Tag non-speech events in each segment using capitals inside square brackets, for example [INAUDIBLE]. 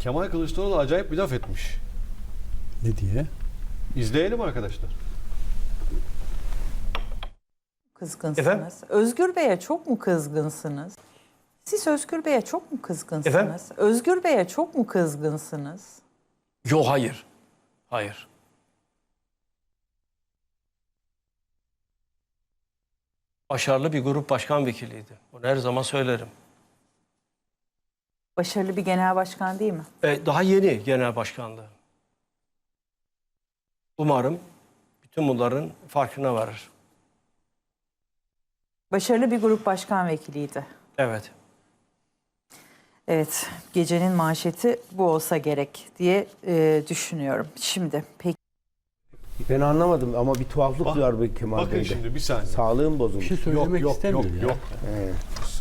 Kemal Kılıçdaroğlu acayip bir laf etmiş. Ne diye? İzleyelim arkadaşlar. kızgınsınız? Efendim? Özgür Bey'e çok mu kızgınsınız? Siz Özgür Bey'e çok mu kızgınsınız? Efendim? Özgür Bey'e çok mu kızgınsınız? Yok hayır. Hayır. Başarılı bir grup başkan vekiliydi. Bunu her zaman söylerim. Başarılı bir genel başkan değil mi? E, daha yeni genel başkanlığı. Umarım bütün bunların farkına varır. Başarılı bir grup başkan vekiliydi. Evet. Evet, gecenin manşeti bu olsa gerek diye e, düşünüyorum. Şimdi peki Ben anlamadım ama bir tuhaflık Bak- var bu Kemal Bakın Bey'de. şimdi bir saniye. Sağlığım Bir bozulmuş. şey Yok söylemek yok istemiyor yok ya. yok. He.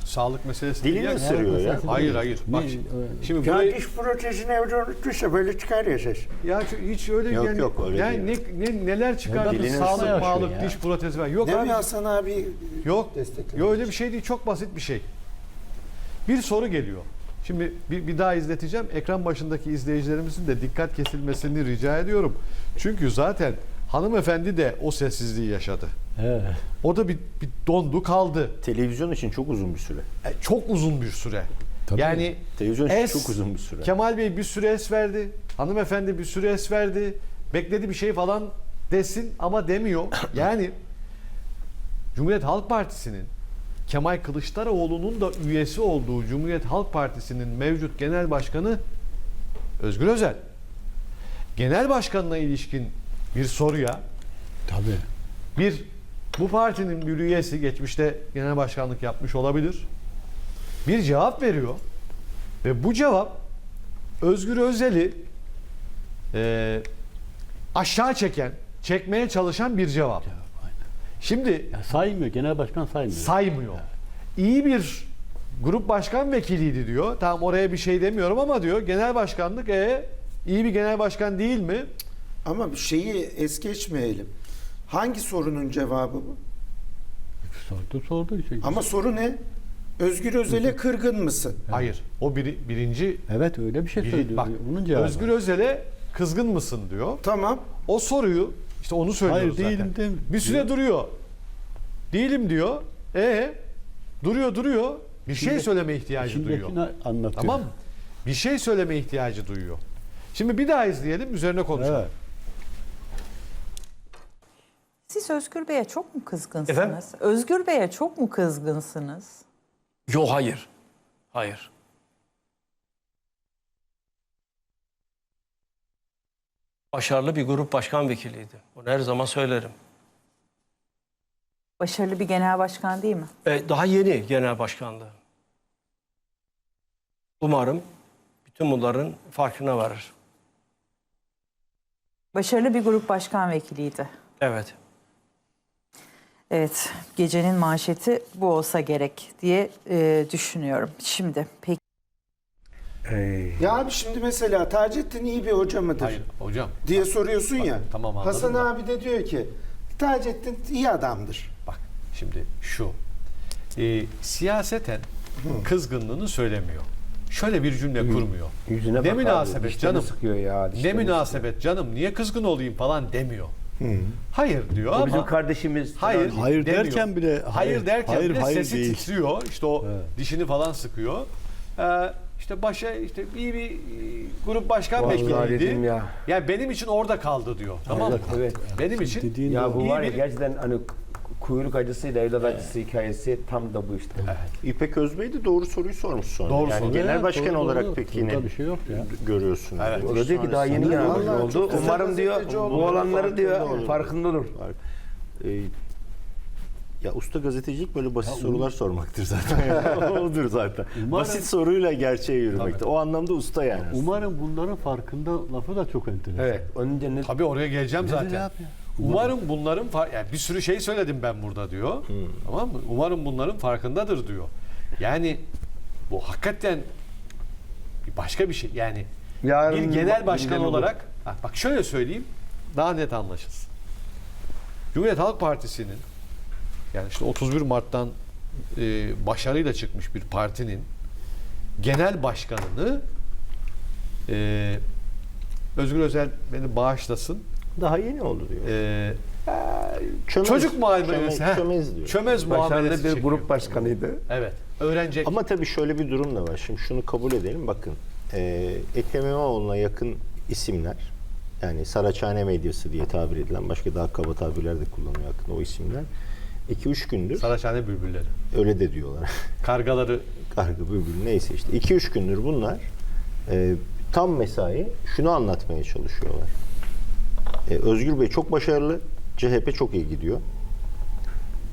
Sağlık meselesi değil. Dilini ısırıyor ya. Hayır hayır. Bak Ne- şimdi, öyle. şimdi Ya burayı, diş protezini evde unuttuysa böyle çıkar ya ses. ya şu- hiç öyle Yok, yani, yok, öyle yani ne, ne, neler çıkardı Dilini sağlık ısırıyor sağlık ya. diş protezi var. Yok Değil abi. mi Hasan abi? Yok. Desteklemiş. Yok öyle bir şey değil. Çok basit bir şey. Bir soru geliyor. Şimdi bir, bir daha izleteceğim. Ekran başındaki izleyicilerimizin de dikkat kesilmesini rica ediyorum. Çünkü zaten hanımefendi de o sessizliği yaşadı. He. O da bir, bir dondu kaldı. Televizyon için çok uzun bir süre. E, çok uzun bir süre. Tabii. Yani Televizyon için es, çok uzun bir süre. Kemal Bey bir süre es verdi. Hanımefendi bir süre es verdi. Bekledi bir şey falan desin ama demiyor. [COUGHS] Yani Cumhuriyet Halk Partisi'nin Kemal Kılıçdaroğlu'nun da üyesi olduğu Cumhuriyet Halk Partisi'nin mevcut genel başkanı Özgür Özel. Genel başkanına ilişkin bir soruya Tabii. bir bu partinin bir üyesi geçmişte genel başkanlık yapmış olabilir. Bir cevap veriyor ve bu cevap Özgür Özel'i e, aşağı çeken, çekmeye çalışan bir cevap. Şimdi Ya saymıyor. Genel başkan saymıyor. saymıyor. İyi bir grup başkan vekiliydi diyor. Tamam oraya bir şey demiyorum ama diyor genel başkanlık e iyi bir genel başkan değil mi? Ama şeyi es geçmeyelim. Hangi sorunun cevabı bu? sordu sordu. Işte. Ama soru ne? Özgür Özel'e kırgın mısın? Hayır. O biri, birinci Evet öyle bir şey biri- söylüyor. bak Onun cevabı. Özgür Özel'e kızgın mısın diyor. Tamam. O soruyu işte onu söylüyoruz Hayır, zaten. değilim dem- Bir süre diyor. duruyor. Değilim diyor. E duruyor duruyor. Bir şey Şimdi- söyleme ihtiyacı duyuyor. İçindekini anlatıyor. Tamam mı? Bir şey söyleme ihtiyacı duyuyor. Şimdi bir daha izleyelim, üzerine konuşalım. Evet. Siz Özgür Bey'e çok mu kızgınsınız? Efendim? Özgür Bey'e çok mu kızgınsınız? Yok hayır. Hayır. Başarılı bir grup başkan vekiliydi. Bunu her zaman söylerim. Başarılı bir genel başkan değil mi? E, daha yeni genel başkanlığı. Umarım bütün bunların farkına varır. Başarılı bir grup başkan vekiliydi. Evet. Evet, gecenin manşeti bu olsa gerek diye e, düşünüyorum. Şimdi peki Ya abi şimdi mesela Taceddin iyi bir hoca mıdır? Hayır hocam. diye soruyorsun ya. tamam, anladım Hasan da. abi de diyor ki Taceddin iyi adamdır. Bak şimdi şu. E, siyaseten kızgınlığını söylemiyor. Şöyle bir cümle kurmuyor. Yüzüne ne bak abi, münasebet dişlerini canım. sıkıyor ya. Ne münasebet canım. Niye kızgın olayım falan demiyor. Hayır diyor O ama bizim kardeşimiz. Hayır, Hayır demiyor. derken bile- hayır, hayır, derken hayır, bile hayır sesi değil. titriyor. İşte o Evet. dişini falan sıkıyor. Ee, işte başa işte iyi bir e, grup başkan Vallahi vekiliydi. dedim ya. Yani benim için orada kaldı diyor. Tamam mı? Evet. Benim için Dediğin Ya doğru. bu İyi var ya bir- gerçekten hani kuyruk acısıyla evlat acısı hikayesi tam da bu işte. İpek Özbey de doğru soruyu sormuş sonra. Doğru yani soru. genel Evet, başkan doğru, olarak doğru. peki ne bir şey yok ya. görüyorsunuz? Evet. O da diyor ki daha yeni Vallahi oldu. çok Umarım diyor bu oldu. olanları diyor Farkında olur. Ee, ya usta gazetecilik böyle basit sorular sormaktır zaten. [LAUGHS] [LAUGHS] Odur zaten. Umarım- Basit soruyla gerçeğe yürümekte. O anlamda usta yani. Umarım bunların farkında lafı da çok enteresan. Evet. İçin ne tabii oraya geleceğim Ne zaten. ya? Umarım bunların far- yani bir sürü şey söyledim ben burada diyor. Tamam mı? Umarım bunların farkındadır diyor. Yani bu hakikaten bir başka bir şey. Yani Yarın bir genel başkan gündemi bu. olarak Ha, bak şöyle söyleyeyim daha net anlaşılsın. Cumhuriyet Halk Partisi'nin yani işte 31 Mart'tan e, başarıyla çıkmış bir partinin genel başkanını Ee, Özgür Özel beni bağışlasın. Daha yeni oldu diyor. Ee, Çömez, çocuk muamelesi. Çömez, çömez diyor. Çömez muamelesi bir çekiyor. grup başkanıydı. Evet. Öğrenecek. Ama tabii şöyle bir durum da var. Şimdi şunu kabul edelim. Bakın e, Ekrem İmamoğlu'na yakın isimler yani Saraçhane medyası diye tabir edilen başka daha kaba tabirler de kullanıyor hakkında o isimler. 2-3 gündür Saraçhane bülbülleri. öyle de diyorlar. [LAUGHS] Kargaları Kargı bülbül neyse işte 2-3 gündür bunlar e, tam mesai şunu anlatmaya çalışıyorlar. E, Özgür Bey çok başarılı. CHP çok iyi gidiyor.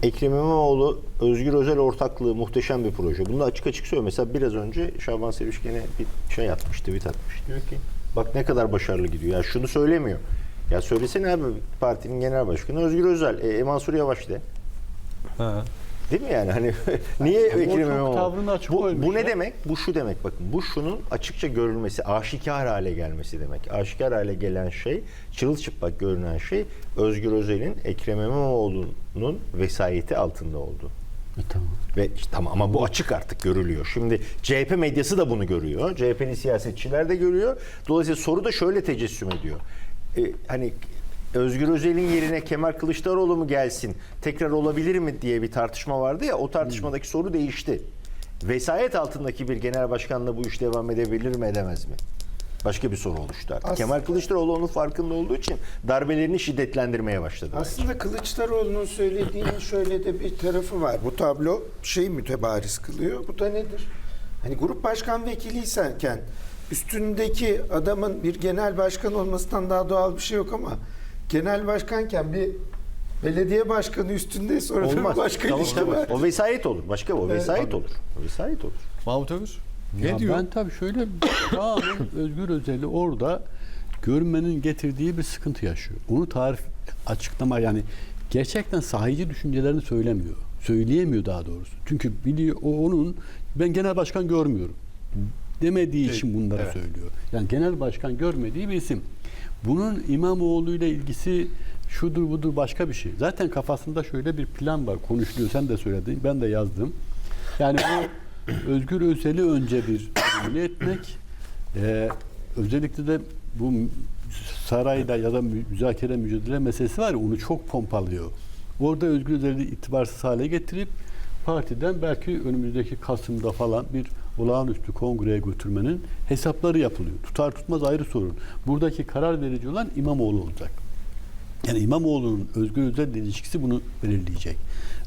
Ekrem İmamoğlu Özgür Özel ortaklığı muhteşem bir proje. Bunu da açık açık söylüyor. Mesela biraz önce Şaban Seviş gene bir şey atmış, tweet atmış. Diyor ki bak ne kadar başarılı gidiyor. Ya şunu söylemiyor. Ya söylesene abi partinin genel başkanı Özgür Özel. E, Mansur Yavaş de. Ha. Değil mi yani? Hani [LAUGHS] niye Ekrem İmamoğlu? tavrını açık bu, bu ne demek? Bu şu demek bakın. Bu şunun açıkça görülmesi, aşikar hale gelmesi demek. Aşikar hale gelen şey, çırılçıplak görünen şey Özgür Özel'in Ekrem İmamoğlu'nun vesayeti altında oldu. E, tamam. Ve işte, tamam ama bu açık artık görülüyor. Şimdi CHP medyası da bunu görüyor. CHP'nin siyasetçiler de görüyor. Dolayısıyla soru da şöyle tecessüm ediyor. Ee, hani Özgür Özel'in yerine Kemal Kılıçdaroğlu mu gelsin, tekrar olabilir mi diye bir tartışma vardı ya. O tartışmadaki soru değişti. Vesayet altındaki bir genel başkanla bu iş devam edebilir mi, edemez mi? Başka bir soru oluştu artık. Aslında- Kemal Kılıçdaroğlu onun farkında olduğu için darbelerini şiddetlendirmeye başladı. Aslında Kılıçdaroğlu'nun söylediğinin şöyle de bir tarafı var. Bu tablo şey mütebariz kılıyor. Bu da nedir? Hani grup başkan vekiliyken üstündeki adamın bir genel başkan olmasından daha doğal bir şey yok ama genel başkanken bir belediye başkanı üstünde sonra Olmaz. başka Tamam, ilişki tamam. var. O vesayet olur. Başka o vesayet olur. O vesayet olur. Mahmut Övür. Ne Ya diyor? Ben tabii şöyle [COUGHS] tamamen Özgür Özel'i orada görmenin getirdiği bir sıkıntı yaşıyor. Onu tarif açıklama yani gerçekten sahici düşüncelerini söylemiyor. Söyleyemiyor daha doğrusu. Çünkü biliyor o onun ben genel başkan görmüyorum demediği için bunları evet. söylüyor. Yani genel başkan görmediği bir isim. Bunun İmamoğlu ile ilgisi şudur budur başka bir şey. Zaten kafasında şöyle bir plan var. Konuşuluyor. Sen de söyledin. Ben de yazdım. Yani o [COUGHS] Özgür Özel'i önce bir elimine etmek. Ee, özellikle de bu sarayda ya da mü- müzakere mücadele meselesi var ya onu çok pompalıyor. Orada Özgür Özel'i itibarsız hale getirip partiden belki önümüzdeki Kasım'da falan bir olağanüstü kongreye götürmenin hesapları yapılıyor. Tutar tutmaz ayrı sorun. Buradaki karar verici olan İmamoğlu olacak. Yani İmamoğlu'nun Özgür Özel'le ilişkisi bunu belirleyecek.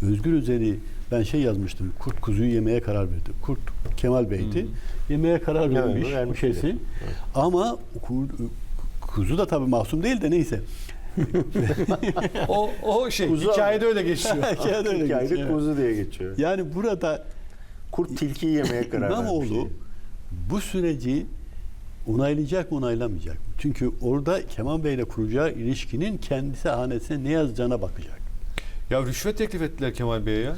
Özgür Özel'i ben şey yazmıştım. Kurt kuzuyu yemeye karar verdi. Kurt Kemal Bey'di. Yemeye karar Evet, vermiş vermiş kesin. bile. Ama ku- kuzu da tabii masum değil de neyse. [LAUGHS] O, o şey Kuzu hikayede öyle geçiyor. [LAUGHS] Hikayede öyle Hikayede geçiyor. kuzu diye geçiyor. Yani burada Kurt tilkiyi yemeye karar vermiş. İmamoğlu bu süreci onaylayacak mı onaylamayacak mı? Çünkü orada Kemal Bey'le kuracağı ilişkinin kendisi hanesine ne yazacağına bakacak. ya rüşvet teklif ettiler Kemal Bey'e ya.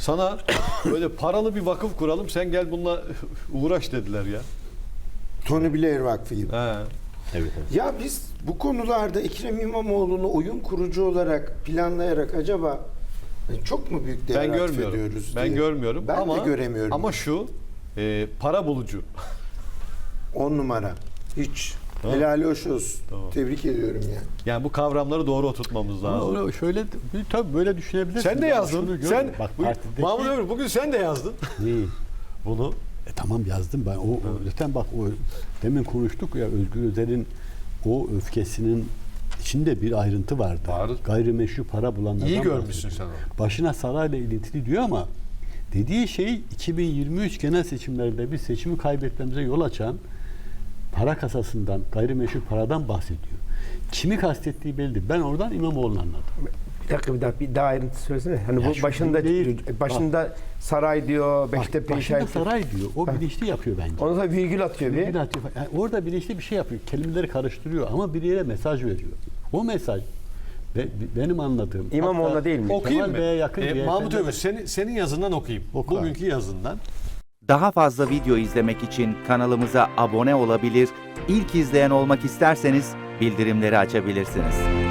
Sana [COUGHS] böyle paralı bir vakıf kuralım sen gel bununla [LAUGHS] uğraş dediler ya. Tony Blair Vakfı gibi. He. Evet, evet. Ya biz bu konularda Ekrem İmamoğlu'nu oyun kurucu olarak planlayarak acaba e, çok mu büyük değer Ben görmüyorum. atfediyoruz Ben diye. görmüyorum Ben ama de göremiyorum. Ama şu e, para bulucu. On numara. Hiç. Tamam. Helali hoş olsun. Tamam. Tebrik ediyorum yani. Yani bu kavramları doğru oturtmamız Ama lazım. öyle- şöyle tabii böyle düşünebilirsin. Sen de Ama yazdın. Sen bak bu, partideki- Mahmut Ömür bugün sen de yazdın. Neyi? Bunu. E tamam yazdım ben. O, o zaten bak o demin konuştuk ya Özgür Özel'in o öfkesinin içinde bir ayrıntı vardı. Var. Gayrimeşru para bulanlardan İyi görmüşsün sen onu. Başına sarayla ilintili diyor ama dediği şey 2023 genel seçimlerinde bir seçimi kaybetmemize yol açan para kasasından, gayrimeşru paradan bahsediyor. Kimi kastettiği belli. Ben oradan İmamoğlu'nu anladım. Bir dakika bir daha bir daha ayrıntı söylesene. Hani Ya bu başında değil. başında saray diyor, Bak, Beştepe başında işareti. saray diyor. O Ha. bilinçli yapıyor bence. Ondan sonra virgül atıyor bir. Bir atıyor. Yani orada bilinçli bir şey yapıyor. Kelimeleri karıştırıyor ama bir yere mesaj veriyor. O mesaj ve benim anladığım İmamoğlu'na değil mi? Okuyayım mı? Yakın E, Mahmut Ömür senin, senin yazından okuyayım. Oku abi. Bugünkü yazından. Daha fazla video izlemek için kanalımıza abone olabilir, ilk izleyen olmak isterseniz bildirimleri açabilirsiniz.